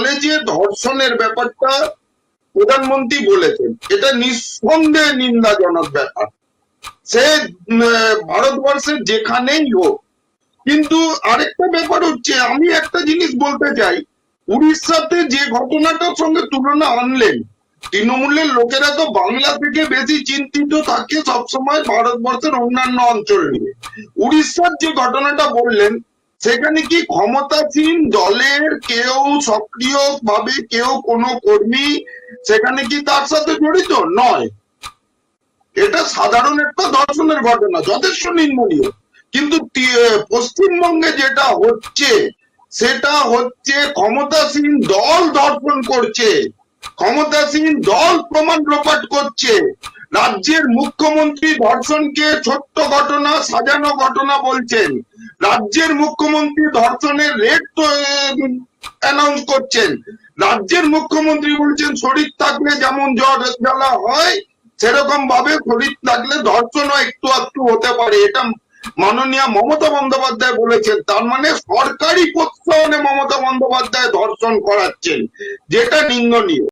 যে ধর্ষণের ব্যাপারটা প্রধানমন্ত্রী বলেছেন। এটা নিঃসন্দেহে নিন্দাজনক ব্যাপার। সে ভারতবর্ষের যেখানেই হোক। কিন্তু আরেকটা ব্যাপার হচ্ছে, আমি একটা জিনিস বলতে চাই। উড়িষ্যাতে যে ঘটনাটার সঙ্গে তুলনা আনলেন, তৃণমূলের লোকেরা তো বাংলা থেকে বেশি চিন্তিত থাকে সবসময় ভারতবর্ষের অন্যান্য অঞ্চল নিয়ে। উড়িষ্যার যে ঘটনাটা বললেন সেখানে কি ক্ষমতাসীন দলের কেউ সক্রিয় ভাবে কেউ কোনো কর্মী সেখানে কি তার সাথে জড়িত? নয়। এটা সাধারণ একটা দর্শনের ঘটনা, যথেষ্ট নির্মূলীয় কিন্তু পশ্চিমবঙ্গে যেটা হচ্ছে, সেটা হচ্ছে ক্ষমতাসীন দল ধর্ষণ করছে, ক্ষমতাসীন দল প্রমাণ লোপাট করছে। রাজ্যের মুখ্যমন্ত্রী ধর্ষণকে ছোট্ট ঘটনা, সাজানো ঘটনা বলছেন। রাজ্যের মুখ্যমন্ত্রী ধর্ষণের রেট অ্যানাউন্স করছেন। রাজ্যের মুখ্যমন্ত্রী বলছেন, শরীর থাকলে যেমন জ্বর জ্বালা হয় সেরকম ভাবে শরীর থাকলে ধর্ষণও একটু একটু হতে পারে। এটা মাননীয় মমতা বন্দ্যোপাধ্যায় বলেছেন। তার মানে সরকারি প্রশ্রয়নে মমতা বন্দ্যোপাধ্যায় ধর্ষণ করাচ্ছেন, যেটা নিন্দনীয়।